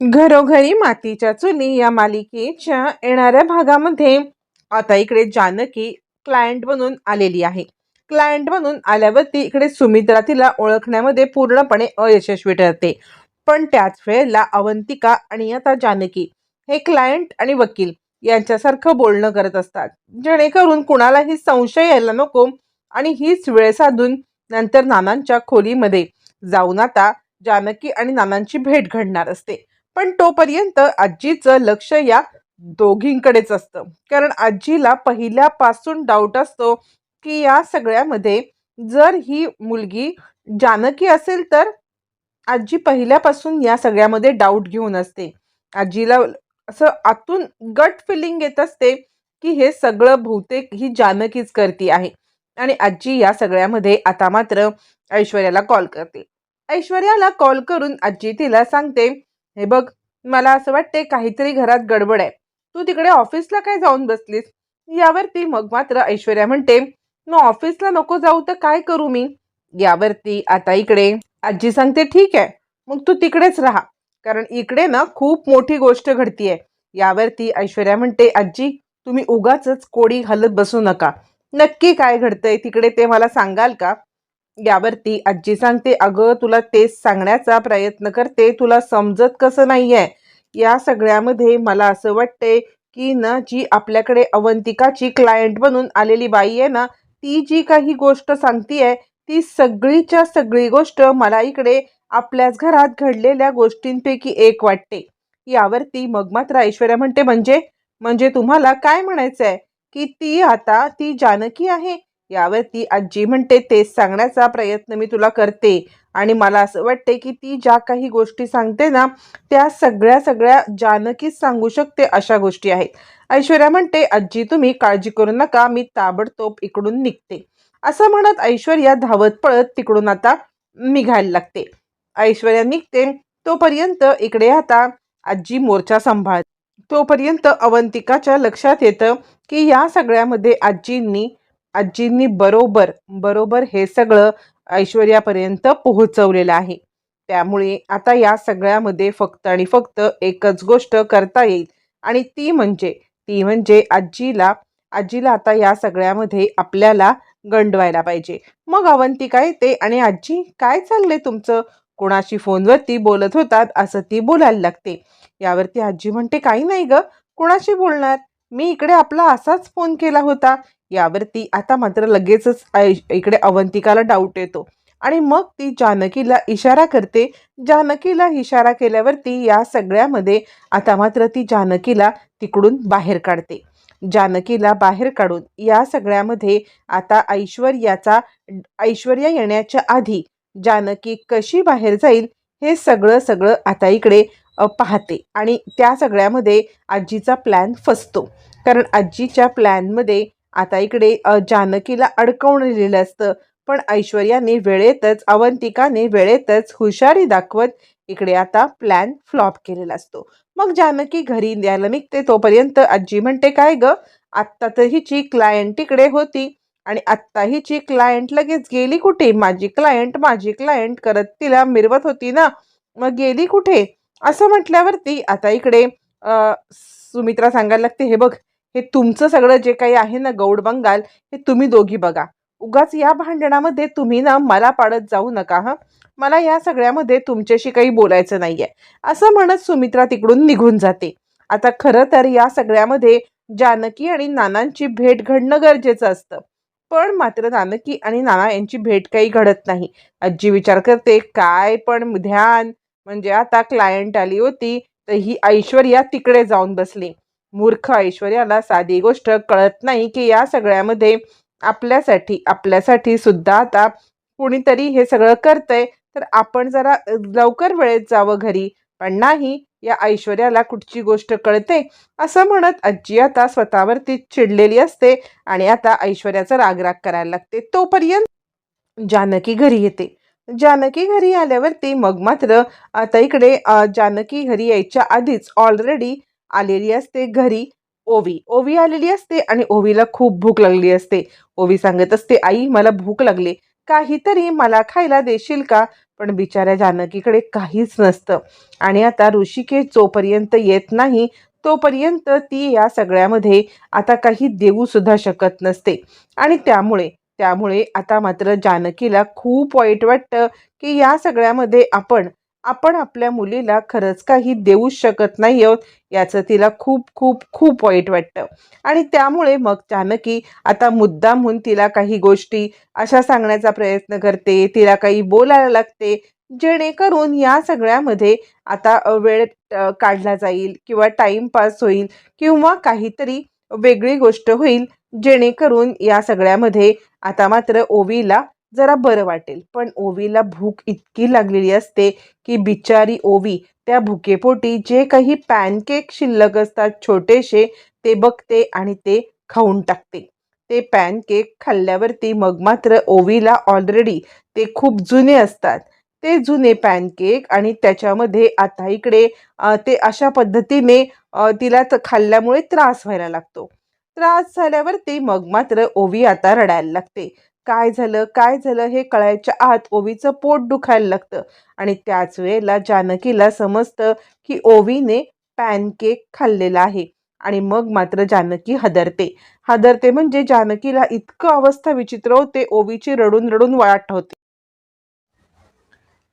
घरोघरी मातीच्या चुली या मालिकेच्या येणाऱ्या भागामध्ये आता इकडे जानकी क्लायंट बनून आलेली आहे. क्लायंट बनून आल्यावरती इकडे सुमित्रा तिला ओळखण्यामध्ये पूर्णपणे अयशस्वी ठरते. पण त्याच वेळेला अवंतिका आणि आता जानकी हे क्लायंट आणि वकील यांच्यासारखं बोलणं करत असतात. जेणेकरून कुणालाही संशय यायला नको आणि हीच वेळ साधून नंतर नानांच्या खोलीमध्ये जाऊन आता जानकी आणि नानांची भेट घडणार असते. पण तोपर्यंत आजीचं लक्ष या दोघींकडेच असतं. कारण आजीला पहिल्यापासून डाऊट असतो की या सगळ्यामध्ये जर ही मुलगी जानकी असेल तर आजी पहिल्यापासून या सगळ्यामध्ये डाऊट घेऊन असते. आजीला असं आतून गट फिलिंग येत असते की हे सगळं बहुतेक ही जानकीच करती आहे. आणि आजी या सगळ्यामध्ये आता मात्र ऐश्वर्याला कॉल करते. ऐश्वर्याला कॉल करून आजी तिला सांगते हे बघ मला असं वाटते काहीतरी घरात गडबड आहे. तू तिकडे ऑफिसला काय जाऊन बसलीस? यावरती मग मात्र ऐश्वर्या म्हणते मग ऑफिसला नको जाऊ तर काय करू मी? यावरती आता इकडे. आजी सांगते ठीक आहे मग तू तिकडेच राहा कारण इकडे ना खूप मोठी गोष्ट घडतीये. यावरती ऐश्वर्या म्हणते आजी तुम्ही उगाच कोडी हलत बसू नका. नक्की काय घडतंय तिकडे ते मला सांगाल का? यावरती आजी सांगते अगं तुला तेच सांगण्याचा प्रयत्न करते तुला समजत कसं नाहीये. या सगळ्यामध्ये मला असं वाटतंय की ना जी आपल्याकडे अवंतिकाची क्लायंट बनून आलेली बाई आहे ना ती जी काही गोष्ट सांगतीये ती सगळीच्या सगळी गोष्ट मला इकडे आपल्याच घरात घडलेल्या गोष्टींपैकी एक वाटते. यावरती मग मात्र ऐश्वर्या म्हणते म्हणजे? म्हणजे तुम्हाला काय म्हणायचं आहे की ती आता ती जानकी आहे? यावरती आजी म्हणते तेच सांगण्याचा प्रयत्न मी तुला करते. आणि मला असं वाटते की ती ज्या काही गोष्टी सांगते ना त्या सगळ्या सगळ्या जानकीच सांगू शकते अशा गोष्टी आहेत. ऐश्वर्या म्हणते आजी तुम्ही काळजी करू नका मी ताबडतोब इकडून निघते. असं म्हणत ऐश्वर्या धावत पळत तिकडून आता निघायला लागते. ऐश्वर्या निघते. तोपर्यंत इकडे आता आजी मोर्चा सांभाळ तोपर्यंत अवंतिकाच्या लक्षात येतं की या सगळ्यामध्ये आजींनी आजींनी बरोबर बरोबर हे सगळं ऐश्वर्यापर्यंत पोहोचवलेलं आहे. त्यामुळे आता या सगळ्यामध्ये फक्त आणि फक्त एकच गोष्ट करता येईल आणि ती म्हणजे ती म्हणजे आजीला आजीला आता या सगळ्यामध्ये आपल्याला गंडवायला पाहिजे. मग अवंतिका येते आणि आजी काय चाललंय तुमचं? कोणाशी फोनवरती बोलत होतात असं ती बोलायला लागते. यावरती आजी म्हणते काही नाही ग कोणाशी बोलणार? मी इकडे आपला असाच फोन केला होता. यावरती आता मात्र लगेचच इकडे अवंतिकाला डाऊट येतो. आणि मग ती जानकीला इशारा करते. जानकीला इशारा केल्यावरती या सगळ्यामध्ये आता मात्र ती जानकीला तिकडून बाहेर काढते. जानकीला बाहेर काढून या सगळ्यामध्ये आता ऐश्वर्याचा ऐश्वर्या येण्याच्या आधी जानकी कशी बाहेर जाईल हे सगळं सगळं आता इकडे पाहते. आणि त्या सगळ्यामध्ये आजीचा प्लॅन फसतो. कारण आजीच्या प्लॅनमध्ये आता इकडे जानकीला अडकवलेलं असतं. पण ऐश्वर्याने वेळेतच अवंतिकाने वेळेतच हुशारी दाखवत इकडे आता प्लॅन फ्लॉप केलेला असतो. मग जानकी घरी द्यायला निघते तोपर्यंत आजी म्हणते काय ग? आत्ता तर हिची क्लायंट तिकडे होती आणि आत्ता हिची क्लायंट लगेच गेली कुठे? माझी क्लायंट माझी क्लायंट करत तिला मिरवत होती ना? मग गेली कुठे? असं म्हटल्यावरती आता इकडे सुमित्रा सांगायला लागते हे बघ हे तुमचं सगळं जे काही आहे ना गौड बंगाल हे तुम्ही दोघी बघा. उगाच या भांडणामध्ये तुम्ही ना मला पाडत जाऊ नका हां? मला या सगळ्यामध्ये तुमच्याशी काही बोलायचं नाहीये. असं म्हणत सुमित्रा तिकडून निघून जाते. आता खरं तर या सगळ्यामध्ये जानकी आणि नानांची भेट घडणं गरजेचं असतं. पण मात्र जानकी आणि नाना यांची भेट काही घडत नाही. आजी विचार करते काय पण ध्यान? म्हणजे आता क्लायंट आली होती तर ही ऐश्वर्या तिकडे जाऊन बसली. मूर्ख ऐश्वर्याला साधी गोष्ट कळत नाही की या सगळ्यामध्ये आपल्यासाठी आपल्यासाठी सुद्धा आता कुणीतरी हे सगळं करतंय. तर आपण जरा लवकर वेळेत जावं घरी. पण नाही या ऐश्वर्याला कुठची गोष्ट कळते? असं म्हणत आजी आता स्वतःवरती चिडलेली असते आणि आता ऐश्वर्याचा रागराग करायला लागते. तोपर्यंत जानकी घरी येते. जानकी घरी आल्यावरती मग मात्र आता इकडे जानकी घरी यायच्या आधीच ऑलरेडी आलेली असते घरी ओवी. ओवी आलेली असते आणि ओवीला खूप भूक लागली असते. ओवी सांगत असते आई मला भूक लागली. काहीतरी मला खायला देशील का? पण बिचाऱ्या जानकीकडे काहीच नसतं. आणि आता ऋषिकेश जोपर्यंत येत नाही तोपर्यंत ती या सगळ्यामध्ये आता काही देऊ सुद्धा शकत नसते. आणि त्यामुळे त्यामुळे आता मात्र जानकीला खूप वाईट वाटतं की या सगळ्यामध्ये आपण आपण आपल्या मुलीला खरंच काही देऊच शकत नाही आहोत याचं तिला खूप खूप खूप वाईट वाटतं. आणि त्यामुळे मग जानकी आता मुद्दामहून तिला काही गोष्टी अशा सांगण्याचा प्रयत्न करते तिला काही बोलायला लागते जेणेकरून या सगळ्यामध्ये आता वेळ काढला जाईल किंवा टाईमपास होईल किंवा काहीतरी वेगळी गोष्ट होईल जेणेकरून या सगळ्यामध्ये आता मात्र ओवीला जरा बरं वाटेल. पण ओवीला भूक इतकी लागलेली असते की बिचारी ओवी त्या भुकेपोटी जे काही पॅनकेक शिल्लक असतात छोटेसे ते बघते आणि ते खाऊन टाकते. ते पॅनकेक खाल्ल्यावरती मग मात्र ओवीला ऑलरेडी ते खूप जुने असतात. ते जुने पॅनकेक आणि त्याच्यामध्ये आता इकडे ते अशा पद्धतीने तिला खाल्ल्यामुळे त्रास व्हायला लागतो. त्रास झाल्यावरती मग मात्र ओवी आता रडायला लागते. काय झालं काय झालं हे कळायच्या आत ओवीचं पोट दुखायला लागतं. आणि त्याच वेळेला जानकीला समजतं की ओवीने पॅनकेक खाल्लेला आहे. आणि मग मात्र जानकी हदरते. हादरते म्हणजे जानकीला इतकं अवस्था विचित्र होते ओवीची रडून रडून वाट होते.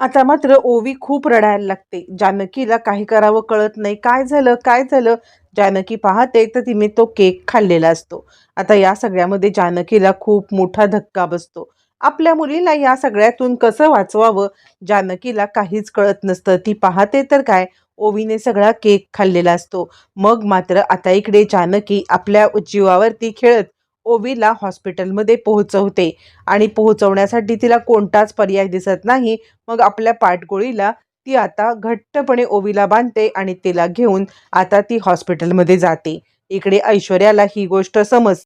आता मात्र ओवी खूप रडायला लागते. जानकीला काही करावं कळत नाही. काय झालं? काय झालं? जानकी पाहते तर तिने तो केक खाल्लेला असतो. आता या सगळ्यामध्ये जानकीला खूप मोठा धक्का बसतो. आपल्या मुलीला या सगळ्यातून कसं वाचवावं? जानकीला काहीच कळत नसतं. ती पाहते तर काय? ओवीने सगळा केक खाल्लेला असतो. मग मात्र आता इकडे जानकी आपल्या जीवावरती खेळत ओवीला हॉस्पिटलमध्ये पोहोचवते. आणि पोहोचवण्यासाठी तिला कोणताच पर्याय दिसत नाही. मग आपल्या पाठगोळीला ती आता घट्टपणे ओवीला बांधते आणि तिला घेऊन आता ती हॉस्पिटलमध्ये जाते. इकडे ऐश्वर्याला ही गोष्ट समज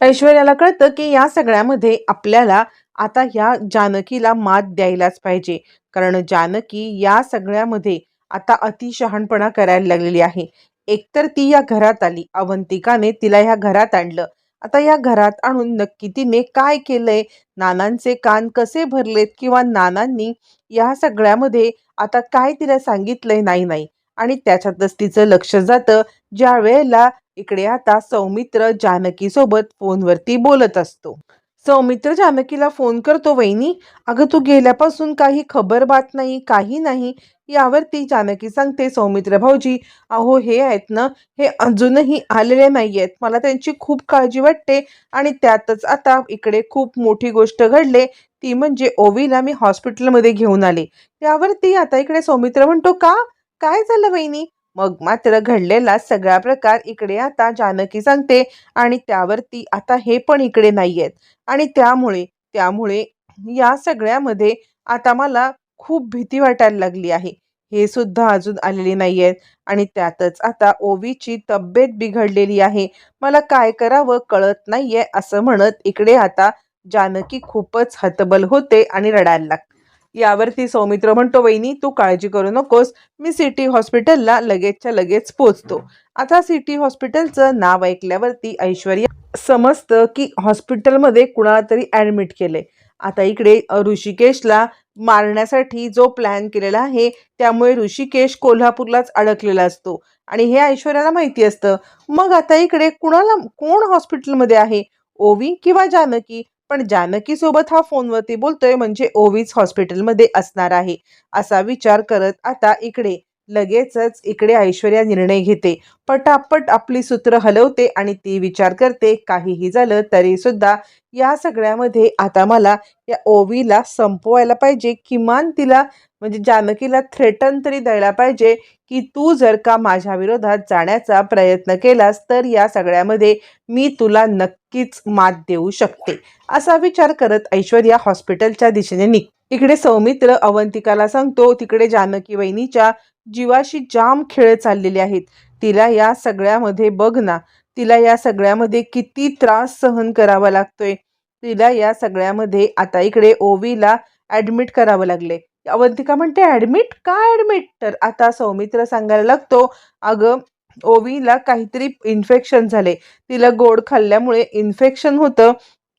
ऐश्वर्याला कळतं की या सगळ्यामध्ये आपल्याला आता ह्या जानकीला मात द्यायलाच पाहिजे. कारण जानकी या सगळ्यामध्ये आता अतिशहाणपणा करायला लागलेली आहे. एकतर ती या घरात आली अवंतिकाने तिला ह्या घरात आणलं. आता या घरात आणून नक्की तिने काय केलंय? नानांचे कान कसे भरलेत किंवा नानांनी या सगळ्यामध्ये आता काय तिला सांगितलंय नाही नाही? आणि त्याच्यातच तिचं लक्ष जातं. ज्या वेळेला इकडे आता सौमित्र जानकी सोबत फोनवरती बोलत असतो. सौमित्र जानकीला फोन करतो वहिनी. अगं तू गेल्यापासून काही खबर बात नाही काही नाही. यावरती जानकी सांगते सौमित्र भाऊजी अहो हे आहेत ना हे अजूनही आलेले नाही आहेत मला त्यांची खूप काळजी वाटते आणि त्यातच आता इकडे खूप मोठी गोष्ट घडले. ती म्हणजे ओवीला मी हॉस्पिटलमध्ये घेऊन आले. त्यावरती आता इकडे सौमित्र म्हणतो का? काय झालं वहिनी? मग मात्र घडलेला सगळा प्रकार इकडे आता जानकी सांगते आणि त्यावरती आता हे पण इकडे नाही आहेत आणि त्यामुळे त्यामुळे या सगळ्यामध्ये आता मला खूप भीती वाटायला लागली आहे. हे सुद्धा अजून आलेले नाही आहेत आणि त्यातच आता ओवीची तब्येत बिघडलेली आहे. मला काय करावं कळत नाहीये असं म्हणत इकडे आता जानकी खूपच हतबल होते आणि रडायला लागते यावरती सौमित्र म्हणतो वहिनी तू काळजी करू नकोस. मी सिटी हॉस्पिटलला लगेचच्या लगेच पोचतो. आता सिटी हॉस्पिटलचं नाव ऐकल्यावरती ऐश्वर्या समजतं की हॉस्पिटलमध्ये कुणाला तरी ॲडमिट केलंय. आता इकडे ऋषिकेशला मारण्यासाठी जो प्लॅन केलेला आहे त्यामुळे ऋषिकेश कोल्हापूरलाच अडकलेला असतो. आणि हे ऐश्वर्याला माहिती असतं. मग आता इकडे कुणाला कोण हॉस्पिटलमध्ये आहे? ओवी किंवा जानकी? पण जानकी सोबत हा फोनवरती बोलतोय म्हणजे ओवीच हॉस्पिटलमध्ये असणार आहे असा विचार करत आता इकडे. लगेचच इकडे ऐश्वर्या निर्णय घेते. पटापट आपली सूत्र हलवते आणि ती विचार करते काहीही झालं तरी सुद्धा या सगळ्यामध्ये आता मला या ओवीला संपवायला पाहिजे किमान तिला म्हणजे जानकीला थ्रेटन तरी द्यायला पाहिजे की तू जर का माझ्या विरोधात जाण्याचा प्रयत्न केलास तर या सगळ्यामध्ये मी तुला नक्कीच मात देऊ शकते असा विचार करत ऐश्वर्या हॉस्पिटलच्या दिशेने निघ. इकडे सौमित्र अवंतिकाला सांगतो तिकडे जानकी वहिनीच्या जीवाशी जाम खेळ चाललेले आहेत. तिला या सगळ्यामध्ये बघ ना. तिला या सगळ्यामध्ये किती त्रास सहन करावा लागतोय. तिला या सगळ्यामध्ये आता इकडे ओवीला ॲडमिट करावं लागले अवंतिका म्हणते ॲडमिट का ॲडमिट तर आता सौमित्र सांगायला लागतो अगं ओवीला काहीतरी इन्फेक्शन झाले तिला गोड खाल्ल्यामुळे इन्फेक्शन होतं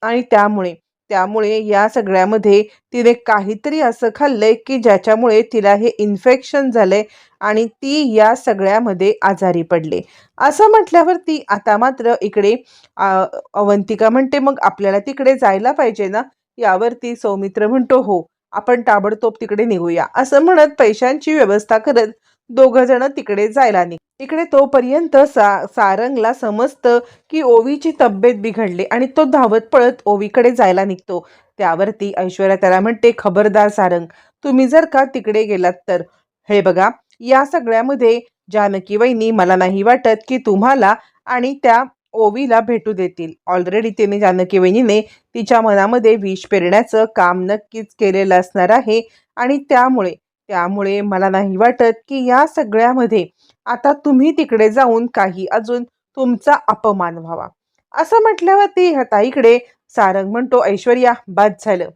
आणि त्यामुळे. त्यामुळे या सगळ्यामध्ये तिने काहीतरी असं खाल्लंय की ज्याच्यामुळे तिला हे इन्फेक्शन झालंय आणि ती या सगळ्यामध्ये आजारी पडले. असं म्हटल्यावरती आता मात्र इकडे अवंतिका म्हणते मग आपल्याला तिकडे जायला पाहिजे ना? यावरती सौमित्र म्हणतो हो आपण ताबडतोब तिकडे निघूया. असं म्हणत पैशांची व्यवस्था करत दोघ जण तिकडे जायला निघ. इकडे तोपर्यंत सा सारंगला समजतं की ओवीची तब्येत बिघडली आणि तो धावत पळत ओवीकडे जायला निघतो. त्यावरती ऐश्वर्या त्याला म्हणते खबरदार सारंग तुम्ही जर का तिकडे गेलात तर. हे बघा या सगळ्यामध्ये जानकी वहिनी मला नाही वाटत की तुम्हाला आणि त्या ओवीला भेटू देतील. ऑलरेडी तिने जानकी वहिनीने तिच्या मनामध्ये विष पेरण्याचं काम नक्कीच केलेलं असणार आहे आणि त्यामुळे त्यामुळे मला नाही वाटत की या सगळ्यामध्ये आता तुम्ही तिकडे जाऊन काही अजून तुमचा अपमान व्हावा. असं म्हटल्यावरती ताईकडे सारंग म्हणतो ऐश्वर्या बाद झालं.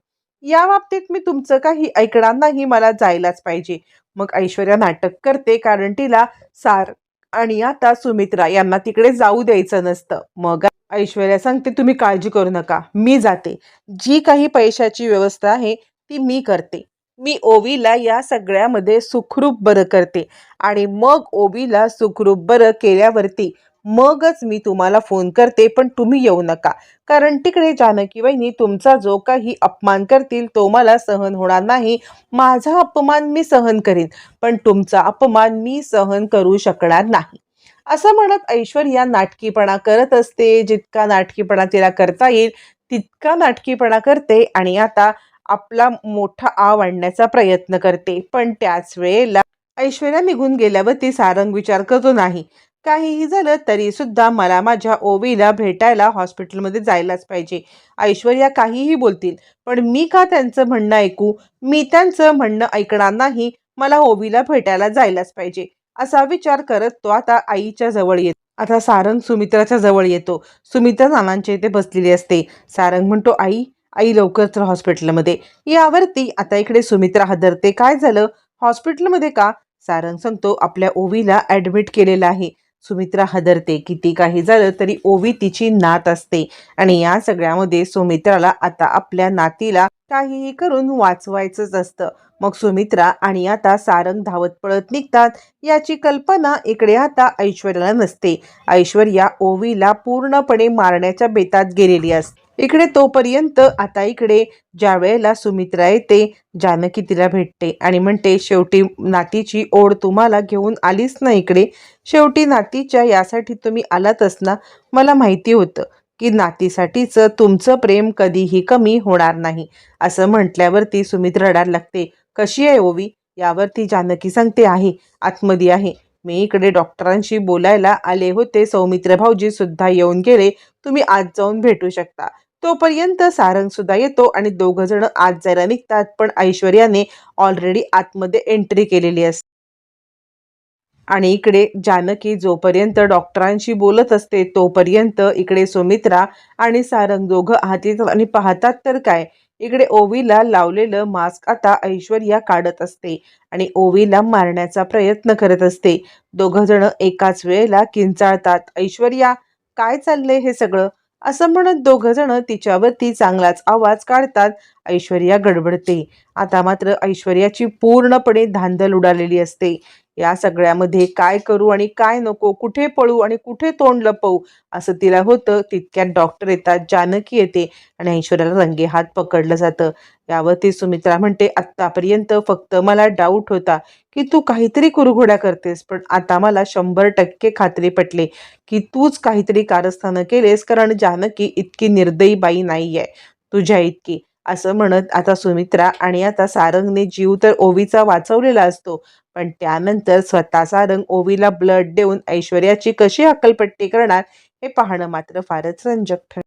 या बाबतीत मी तुमचं काही ऐकणार नाही मला जायलाच पाहिजे. मग ऐश्वर्या नाटक करते कारण तिला सार आणि आता सुमित्रा यांना तिकडे जाऊ द्यायचं नसतं. मग ऐश्वर्या सांगते तुम्ही काळजी करू नका. मी जाते. जी काही पैशाची व्यवस्था आहे ती मी करते. मी ओवीला या सगळ्यामध्ये सुखरूप बरं करते. आणि मग ओवीला सुखरूप बरं केल्यावरती मगच मी तुम्हाला फोन करते पण तुम्ही येऊ नका. कारण तिकडे जानकी वहिनी तुमचा जो काही अपमान करतील तो मला सहन होणार नाही. माझा अपमान मी सहन करीन पण तुमचा अपमान मी सहन करू शकणार नाही. असं म्हणत ऐश्वर्या नाटकीपणा करत असते. जितका नाटकीपणा तिला करता येईल तितका नाटकीपणा करते. आणि आता आपला मोठा आव आणण्याचा प्रयत्न करते. पण त्याच वेळेला ऐश्वर्या निघून गेल्यावर ती सारंग विचार करतो नाही. काहीही झालं तरी सुद्धा मला माझ्या ओवीला भेटायला हॉस्पिटलमध्ये जायलाच पाहिजे. ऐश्वर्या काहीही बोलतील पण मी का त्यांचं म्हणणं ऐकू? मी त्यांचं म्हणणं ऐकणार नाही. मला ओवीला भेटायला जायलाच पाहिजे. असा विचार करत तो आता आईच्या जवळ येतो. आता सारंग सुमित्राच्या जवळ येतो. सुमित्रा नानांच्या इथे बसलेली असते. सारंग म्हणतो आई आई लवकर तर हॉस्पिटलमध्ये. यावरती आता इकडे सुमित्रा हदरते. काय झालं? हॉस्पिटलमध्ये का? सारंग सांगतो आपल्या ओवीला ॲडमिट केलेलं आहे. सुमित्रा हदरते. किती काही झालं तरी ओवी तिची नात असते. आणि या सगळ्यामध्ये सुमित्राला आता आपल्या नातीला काहीही करून वाचवायचंच असतं. मग सुमित्रा आणि आता सारंग धावत पळत निघतात. याची कल्पना इकडे आता ऐश्वर्याला नसते. ऐश्वर्या ओवीला पूर्णपणे मारण्याच्या बेतात गेलेली असते. इकडे तोपर्यंत आता इकडे ज्या वेळेला सुमित्रा येते जानकी तिला भेटते आणि म्हणते शेवटी नातीची ओढ तुम्हाला घेऊन आलीच ना इकडे? शेवटी नातीच्या यासाठी तुम्ही आलातच ना? मला माहिती होतं की नातीसाठीचं तुमचं प्रेम कधीही कमी होणार नाही. असं म्हटल्यावरती सुमित रडायला लागते. कशी आहे ओवी? यावरती जानकी सांगते आहे आतमध्ये आहे. मी इकडे डॉक्टरांशी बोलायला आले होते. सौमित्र भाऊजी सुद्धा येऊन गेले. तुम्ही आज जाऊन भेटू शकता. तोपर्यंत सारंग सुद्धा येतो आणि दोघ जण आत जायला निघतात पण ऐश्वर्याने ऑलरेडी आतमध्ये एंट्री केलेली असते आणि इकडे जानकी जोपर्यंत डॉक्टरांशी बोलत असते तोपर्यंत इकडे सुमित्रा आणि सारंग दोघं आत येतात आणि पाहतात तर काय? इकडे ओवीला लावलेलं मास्क आता ऐश्वर्या काढत असते आणि ओवीला मारण्याचा प्रयत्न करत असते. दोघं जण एकाच वेळेला किंचाळतात ऐश्वर्या काय चाललंय हे सगळं? असं म्हणत दोघ जण तिच्यावरती चांगलाच आवाज काढतात. ऐश्वर्या गडबडते. आता मात्र ऐश्वर्याची पूर्णपणे धांदल उडालेली असते. या सगळ्यामध्ये काय करू आणि काय नको कुठे पळू आणि कुठे तोंड लपवू असं तिला होतं. तितक्यात डॉक्टर येतात जानकी येते आणि ऐश्वर्याला रंगे हात पकडलं जातं. यावर ती सुमित्रा म्हणते आत्तापर्यंत फक्त मला डाऊट होता की तू काहीतरी कुरघोड्या करतेस पण आता मला शंभर टक्के खात्री पटले की तूच काहीतरी कारस्थानं केलेस कारण जानकी इतकी निर्दयी बाई नाही आहे तुझ्या इतकी असं म्हणत आता सुमित्रा आणि आता सारंगने जीव तर ओवीचा वाचवलेला असतो पण त्यानंतर स्वतः सारंग ओवीला ब्लड देऊन ऐश्वर्याची कशी अक्कलपट्टी करणार हे पाहणं मात्र फारच रंजक ठरतं